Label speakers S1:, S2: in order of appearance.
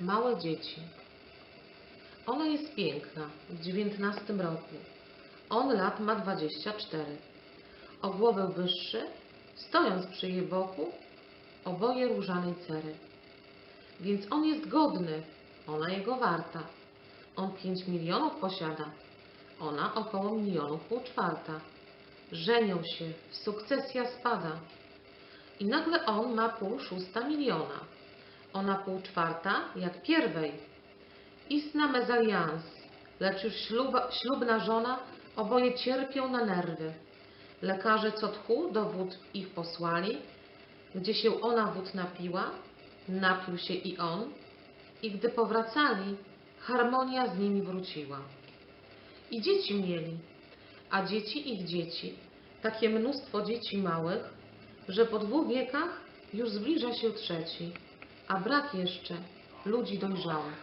S1: Małe dzieci. Ona jest piękna, w dziewiętnastym roku. On lat ma dwadzieścia cztery. O głowę wyższy, stojąc przy jej boku, oboje różanej cery. Więc on jest godny, ona jego warta. On pięć milionów posiada, ona około milionów pół czwarta. Żenią się, sukcesja spada. I nagle on ma pół szósta miliona. Ona pół czwarta, jak pierwej. Istna mezalians, lecz już śluba, ślubna żona, oboje cierpią na nerwy. Lekarze co tchu do wód ich posłali, gdzie się ona wód napiła, napił się i on, i gdy powracali, harmonia z nimi wróciła. I dzieci mieli, a dzieci ich dzieci, takie mnóstwo dzieci małych, że po dwóch wiekach już zbliża się trzeci, a brak jeszcze ludzi dojrzałych.